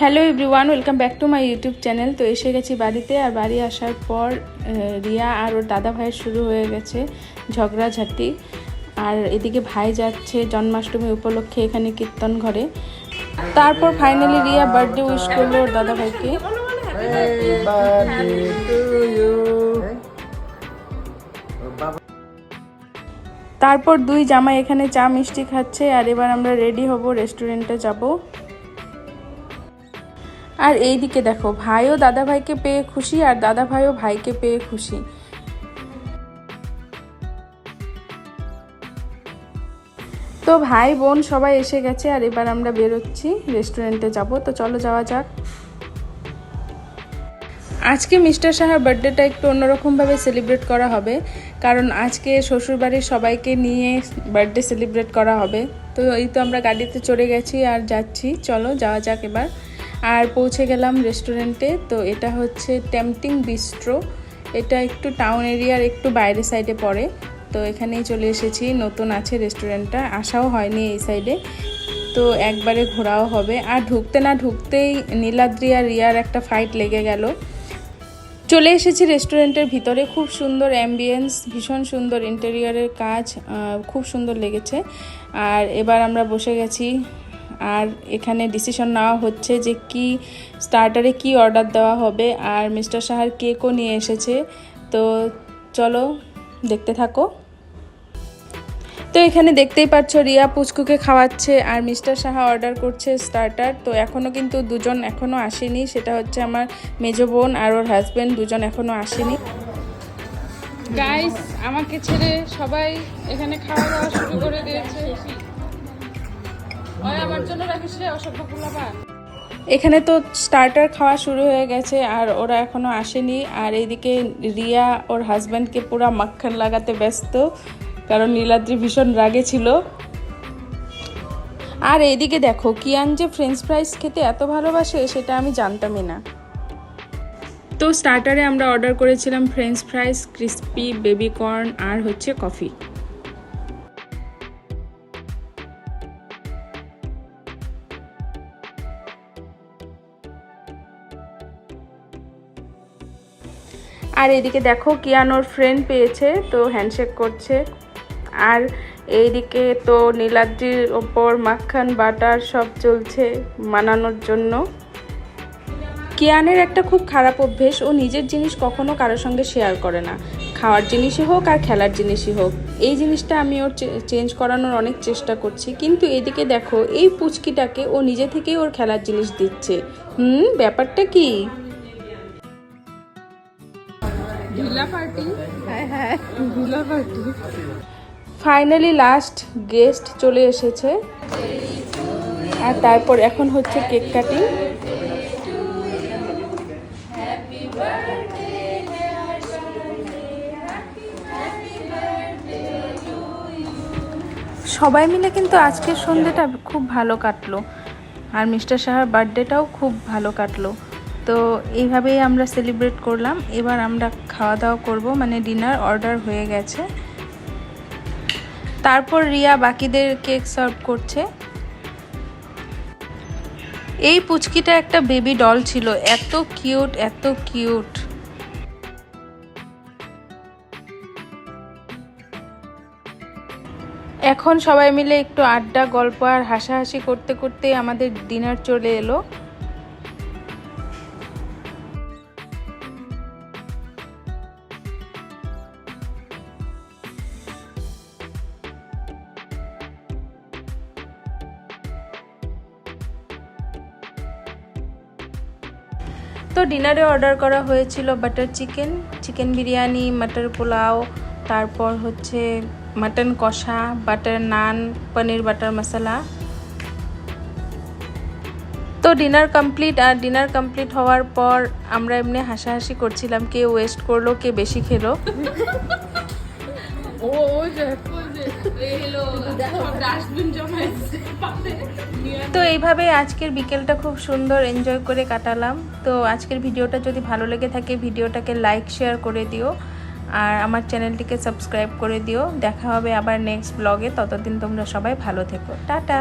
Hello everyone welcome back to my YouTube channel তো এসে গেছি বাড়িতে আর বাড়ি আসার পর রিয়া আর ওর দাদা ভাইয়ের শুরু হয়ে গেছে ঝগড়াঝাটি। আর এদিকে ভাই যাচ্ছে জন্মাষ্টমী উপলক্ষে এখানে কীর্তন ঘরে। তারপর ফাইনালি রিয়া বার্থডে উইশ করল ওর দাদা ভাইকে. তারপর দুই জামাই এখানে চা মিষ্টি খাচ্ছে আর এবার আমরা রেডি হব রেস্টুরেন্টে যাব। আর এইদিকে দেখো, ভাইও দাদা ভাইকে পেয়ে খুশি আর দাদা ভাইও ভাইকে পেয়ে খুশি। তো ভাই, বোন সবাই এসে গেছে আর এবার আমরা বেরোচ্ছি রেস্টুরেন্টে যাব। তো চলো যাওয়া যাক। আজকে মিস্টার সাহার বার্থডেটা একটু অন্যরকমভাবে সেলিব্রেট করা হবে, কারণ আজকে শ্বশুরবাড়ির সবাইকে নিয়ে বার্থডে সেলিব্রেট করা হবে। তো এই তো আমরা গাড়িতে চড়ে গেছি আর যাচ্ছি। চলো যাওয়া যাক এবার। আর পৌঁছে গেলাম রেস্টুরেন্টে তো এটা হচ্ছে টেম্পটিং বিস্ট্রো এটা একটু টাউন এরিয়ার একটু বাইরে সাইডে পড়ে। তো এখানেই চলে এসেছি। নতুন আছে রেস্টুরেন্টটা আসাও হয়নি এই সাইডে তো একবারে ঘোরাও হবে। আর ঢুকতে না ঢুকতেই নীলাদ্রি আর রিয়ার একটা ফাইট লেগে গেল। চলে এসেছি রেস্টুরেন্টের ভিতরে। খুব সুন্দর অ্যাম্বিয়েন্স ভীষণ সুন্দর ইন্টেরিয়রের কাজ খুব সুন্দর লেগেছে। আর এবার আমরা বসে গেছি আর এখানে ডিসিশন নেওয়া হচ্ছে যে কি স্টার্টারে কি অর্ডার দেওয়া হবে আর মিস্টার সাহার কেকও নিয়ে এসেছে। তো চলো দেখতে থাকো। তো এখানে দেখতেই পাচ্ছ রিয়া পুচকুকে খাওয়াচ্ছে আর মিস্টার সাহা অর্ডার করছে স্টার্টার তো এখনও কিন্তু দুজন এখনও আসেনি, সেটা হচ্ছে আমার মেজো বোন আর ওর হাজব্যান্ড দুজন এখনও আসেনি। গাইস আমাকে ছেড়ে সবাই এখানে খাওয়া দাওয়া শুরু করে দিয়েছে। এখানে তো স্টার্টার খাওয়া শুরু হয়ে গেছে আর ওরা এখনও আসেনি। আর এইদিকে রিয়া, ওর হাজব্যান্ডকে পুরো মাখন লাগাতে ব্যস্ত, কারণ নীলাদ্রি ভীষণ রাগে ছিল। আর এইদিকে দেখো, কিয়ান যে ফ্রেঞ্চ ফ্রাইস খেতে এত ভালোবাসে, সেটা আমি জানতামই না। তো স্টার্টারে আমরা অর্ডার করেছিলাম French fries crispy baby corn আর হচ্ছে কফি আর এদিকে দেখো কিয়ানোর ফ্রেন্ড পেয়েছে, তো হ্যান্ডশেক করছে। আর এইদিকে তো নীলাদ্রির ওপর মাখন, বাটার সব চলছে মানানোর জন্য। কিয়ানের একটা খুব খারাপ অভ্যেস, ও নিজের জিনিস কখনো কারোর সঙ্গে শেয়ার করে না। খাওয়ার জিনিসই হোক আর খেলার জিনিসই হোক। এই জিনিসটা আমি ওর চেঞ্জ করানোর অনেক চেষ্টা করছি। কিন্তু এদিকে দেখো, এই পুচকিটাকে ও নিজে থেকেই ওর খেলার জিনিস দিচ্ছে। হুম, ব্যাপারটা কি? ফাইনালি লাস্ট গেস্ট চলে এসেছে। আর তারপর এখন হচ্ছে কেক কাটিং। সবাই মিলে কিন্তু আজকের সন্ধ্যেটা খুব ভালো কাটলো। আর মিস্টার সাহার বার্থডেটাও খুব ভালো কাটলো। তো এইভাবেই আমরা সেলিব্রেট করলাম। এবার আমরা খাওয়া দাওয়া করব। মানে ডিনার অর্ডার হয়ে গেছে। তারপর রিয়া বাকিদের কেক সার্ভ করছে। এই পুচকিটা একটা বেবি ডল ছিল। এত কিউট এত কিউট এখন সবাই মিলে একটু আড্ডা, গল্প আর হাসাহাসি করতে করতে আমাদের ডিনার চলে এলো। তো ডিনারে অর্ডার করা হয়েছিল butter chicken chicken biryani matar pulao, তারপর হচ্ছে মাটন কষা বাটার নান পনির বাটার মশলা তো ডিনার কমপ্লিট আর ডিনার কমপ্লিট হওয়ার পর আমরা এমনি হাসাহাসি করছিলাম, কে ওয়েস্ট করল, কে বেশি খেলো। তো এইভাবে আজকের বিকেলটা খুব সুন্দর এনজয় করে কাটালাম। তো আজকের ভিডিওটা যদি ভালো লেগে থাকে, ভিডিওটাকে লাইক শেয়ার করে দিও। আর আমার চ্যানেলটিকে সাবস্ক্রাইব করে দিও। দেখা হবে আবার নেক্সট ব্লগে ততদিন তোমরা সবাই ভালো থেকো। টাটা!